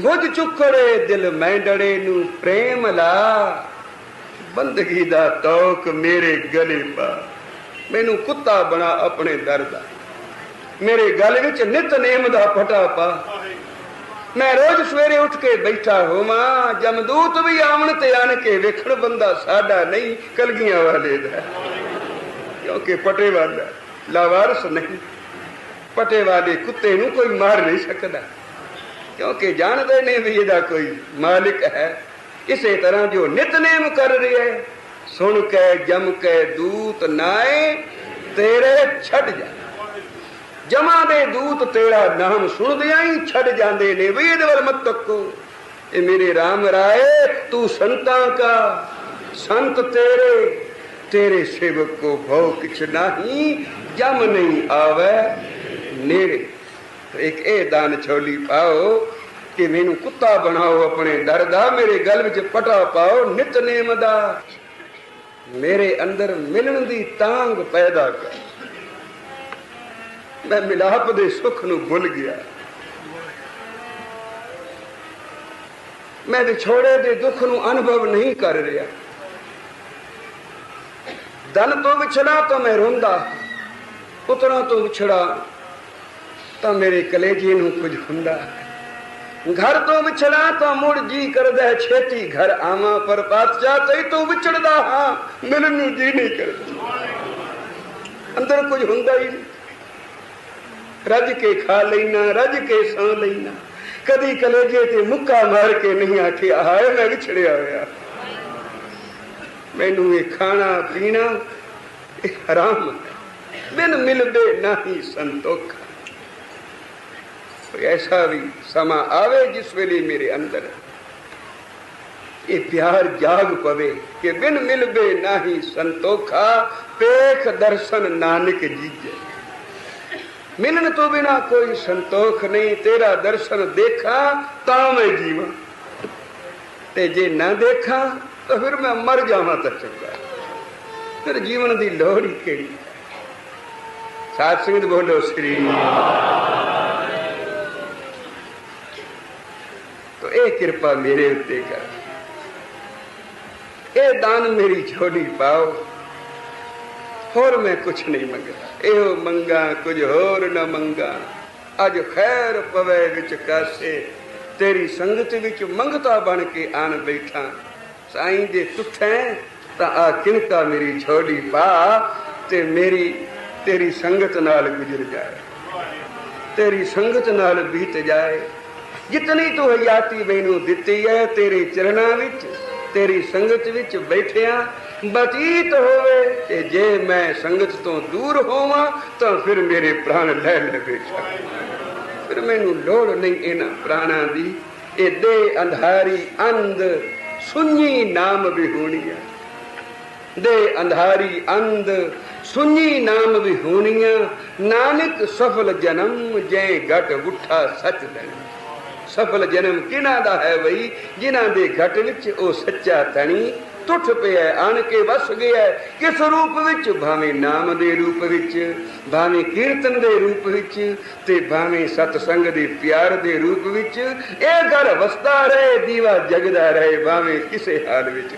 ਬੁੱਝ ਚੁੱਕੜੇ ਦਿਲ ਮੈਂ ਡੜੇ ਨੂੰ ਪ੍ਰੇਮ ਲਾ। ਬੰਦਗੀ ਦਾ ਤੌਕ ਮੇਰੇ ਗਲੇ ਪਾ। ਮੈਨੂੰ ਕੁੱਤਾ ਬਣਾ ਆਪਣੇ ਦਰ ਦਾ। ਮੇਰੇ ਗਲ ਵਿੱਚ ਨਿਤਨੇਮ ਦਾ ਫਟਾ ਪਾ। ਮੈਂ ਰੋਜ਼ ਸਵੇਰੇ ਉੱਠ ਕੇ ਬੈਠਾ ਹੋਵਾਂ। ਜਮਦੂਤ ਵੀ ਆਵਣ ਤੇ ਆਣ ਕੇ ਵੇਖਣ ਬੰਦਾ ਸਾਡਾ ਨਹੀਂ, ਕਲਗੀਆਂ ਵਾਲੇ ਦਾ। ਕਿਉਂਕਿ ਪਟੇ ਵਾਲਾ ਲਾਵਾਰਸ ਨਹੀਂ। ਪਟੇ ਵਾਲੇ ਕੁੱਤੇ ਨੂੰ ਕੋਈ ਮਾਰ ਨਹੀਂ ਸਕਦਾ। ਕਿਉਂਕਿ ਜਾਣਦੇ ਨੇ ਵੀ ਇਹਦਾ ਕੋਈ ਮਾਲਿਕ ਹੈ। ਇਸੇ ਤਰ੍ਹਾਂ ਜੋ ਨਿਤਨੇਮ ਕਰ ਰਿਹਾ ਹੈ, ਸੁਣ ਕੇ, ਜਮ ਕੇ ਦੂਤ ਨਾਏ, ਤੇਰੇ ਛੱਡ ਜਾ। ਜਮਾ ਦੇ ਦੂਤ ਤੇਰਾ ਨਾਮ ਸੁਣਦਿਆਂ ਹੀ ਛੱਡ ਜਾਂਦੇ ਨੇ, ਵੀ ਇਹਦੇ ਵੱਲ ਮਤ ਤੱਕੋ। ਇਹ ਮੇਰੇ RAM ਰਾਏ, ਤੂੰ ਸੰਤਾਂ ਕਾ, ਸੰਤ ਤੇਰੇ ਤੇਰੇ ਸੇਵਕ ਕੋ ਭਉ ਕਿਛ ਨਹੀਂ, ਜਮ ਨਹੀਂ ਆਵੇ ਨੇੜੇ। ਇੱਕ ਇਹ ਦਾਨ ਛੋਲੀ ਪਾਓ ਕਿ ਮੈਨੂੰ ਕੁੱਤਾ ਬਣਾਓ ਆਪਣੇ ਦਰ ਦਾ, ਮੇਰੇ ਗਲ ਵਿੱਚ ਪਟਾ ਪਾਓ ਨਿਤਨੇਮ ਦਾ। ਮੇਰੇ ਅੰਦਰ ਮਿਲਣ ਦੀ ਤਾਂਗ ਪੈਦਾ ਕਰ। ਮੈਂ ਮਿਲਾਪ ਦੇ ਸੁੱਖ ਨੂੰ ਭੁੱਲ ਗਿਆ। ਮੈਂ ਵਿਛੋੜੇ ਦੇ ਦੁੱਖ ਨੂੰ ਅਨੁਭਵ ਨਹੀਂ ਕਰ ਰਿਹਾ। ਦਨ ਤੋਂ ਵਿਛੜਾ ਤਾਂ ਮੈਂ ਰੋਂਦਾ, ਪੁੱਤਰਾਂ ਤੋਂ ਵਿਛੜਾ ਤਾਂ ਮੇਰੇ ਕਲੇਜੇ ਨੂੰ ਕੁਝ ਹੁੰਦਾ ਘਰ ਤੋਂ ਵਿਛੜਾ ਤਾਂ ਮੁੜ ਜੀ ਕਰਦਾ ਛੇਤੀ ਘਰ ਆਵਾਂ, ਪਰ ਪਾਤਸ਼ਾਹ ਤੇ ਤੂੰ ਵਿਛੜਦਾ ਹਾਂ। ਮਿਲਣ ਨੂੰ ਜੀ ਨਹੀਂ ਕਰਦਾ। ਅੰਦਰ ਕੁਝ ਹੁੰਦਾ ਹੀ ਨਹੀਂ। ਰੱਜ ਕੇ ਖਾ ਲੈਣਾ, ਰੱਜ ਕੇ ਸਾਂ ਲੈਣਾ। ਕਦੀ ਕਲੇਜੇ ਤੇ ਮੁੱਕਾ ਮਾਰ ਕੇ ਨਹੀਂ ਆਖਿਆ, ਹਾਏ ਮੈਂ ਵਿਛੜਿਆ ਹੋਇਆ। ਮੈਨੂੰ ਇਹ ਖਾਣਾ, ਪੀਣਾ, ਇਹ ਹਰਾਮ ਹੈ। ਬਿਨ ਮਿਲਦੇ ਨਹੀਂ ਸੰਤੋਖ। ਕੋਈ ਐਸਾ ਵੀ ਸਮਾਂ ਆਵੇ ਜਿਸ ਵੇਲੇ ਮੇਰੇ ਅੰਦਰ ਇਹ ਪਿਆਰ ਜਾਗ ਪਵੇ ਕਿ ਬਿਨ ਮਿਲਵੇ ਨਹੀਂ ਸੰਤੋਖਾ, ਪੇਖ ਦਰਸ਼ਨ ਨਾਨਕ ਜੀਜੇ। ਮਿਲਣ ਤੋਂ ਬਿਨਾ ਕੋਈ ਸੰਤੋਖ ਨਹੀਂ, ਤੇਰਾ ਦਰਸ਼ਨ ਦੇਖਾਂ ਤਾਂ ਮੈਂ ਜੀਵਾਂ। ਤੇ ਜੇ ਨਾ ਦੇਖਾਂ, ਤਾਂ ਫਿਰ ਮੈਂ ਮਰ ਜਾਵਾਂ ਤਾਂ ਚੰਗਾ। ਫਿਰ ਜੀਵਨ ਦੀ ਲੋੜ ਹੀ ਕਿਹੜੀ? ਸਾਧ ਸੰਗਤ ਬੋਲੋ, ਸ੍ਰੀ ਇਹ ਕਿਰਪਾ ਮੇਰੇ ਉੱਤੇ ਕਰ। ਇਹ ਦਾਨ ਮੇਰੀ ਛੋੜੀ ਪਾਓ। ਹੋਰ ਮੈਂ ਕੁਛ ਨਹੀਂ ਮੰਗਦਾ। ਇਹੋ ਮੰਗਾ ਕੁਝ ਹੋਰ ਨਾ ਮੰਗਾ। ਅੱਜ ਖੈਰ ਪਵੇ ਵਿੱਚ ਕਾਸੇ। ਤੇਰੀ ਸੰਗਤ ਵਿੱਚ ਮੰਗਤਾ ਬਣ ਕੇ ਆਣ ਬੈਠਾ। ਸਾਈਂ ਦੇ ਤੁਠੈ ਤਾਂ ਆ ਕਿਨਕਾ ਮੇਰੀ ਛੋੜੀ ਪਾ ਤੇ ਮੇਰੀ, ਤੇਰੀ ਸੰਗਤ ਨਾਲ ਗੁਜ਼ਰ ਜਾਏ। ਤੇਰੀ ਸੰਗਤ ਨਾਲ ਬੀਤ ਜਾਏ। ਜਿਤਨੀ ਤੂੰ ਹਯਾਤੀ ਮੈਨੂੰ ਦਿੱਤੀ ਹੈ ਤੇਰੇ ਚਰਨਾਂ ਵਿੱਚ, ਤੇਰੀ ਸੰਗਤ ਵਿੱਚ ਬੈਠਿਆ, ਬਤੀਤ ਹੋਵੇ ਤੇ ਜੇ ਮੈਂ ਸੰਗਤ ਤੋਂ ਦੂਰ ਹੋਵਾਂ, ਤਾਂ ਫਿਰ ਮੇਰੇ ਪ੍ਰਾਣ ਲੈ ਲਵੇ ਬੇਸ਼ੱਕ ਫਿਰ ਮੈਨੂੰ ਲੋੜ ਨਹੀਂ ਇਹਨਾਂ ਪ੍ਰਾਣਾਂ ਦੀ। ਇਹ ਦੇ ਅੰਧਾਰੀ ਅੰਧ ਸੁਣੀ ਨਾਮ ਵਿਹੂਣੀਆਂ ਦੇ ਅੰਧਾਰੀ ਅੰਧ ਸੁਣੀ ਨਾਮ ਵਿਹੂਣੀਆਂ ਨਾਨਕ ਸਫਲ ਜਨਮ, ਜੈ ਘਟ ਉਠਾ ਸਚ ਲੈਣਾ। ਸਫਲ ਜਨਮ ਕਿਹਨਾਂ ਦਾ ਹੈ ਬਈ? ਜਿਨ੍ਹਾਂ ਦੇ ਘਟ ਵਿੱਚ ਉਹ ਸੱਚਾ ਤਣੀ ਟੁੱਟ ਪਿਆ ਆਣ ਕੇ ਵਸ ਗਿਆ। ਕਿਸ ਰੂਪ ਵਿੱਚ? ਭਾਵੇਂ ਨਾਮ ਦੇ ਰੂਪ ਵਿੱਚ, ਭਾਵੇਂ ਕੀਰਤਨ ਦੇ ਰੂਪ ਵਿੱਚ ਤੇ ਭਾਵੇਂ ਸਤ ਸੰਗ ਦੇ ਪਿਆਰ ਦੇ ਰੂਪ ਵਿੱਚ। ਇਹ ਘਰ ਵਸਦਾ ਰਹੇ, ਦੀਵਾ ਜਗਦਾ ਰਹੇ, ਭਾਵੇਂ ਕਿਸੇ ਹਾਲ ਵਿੱਚ।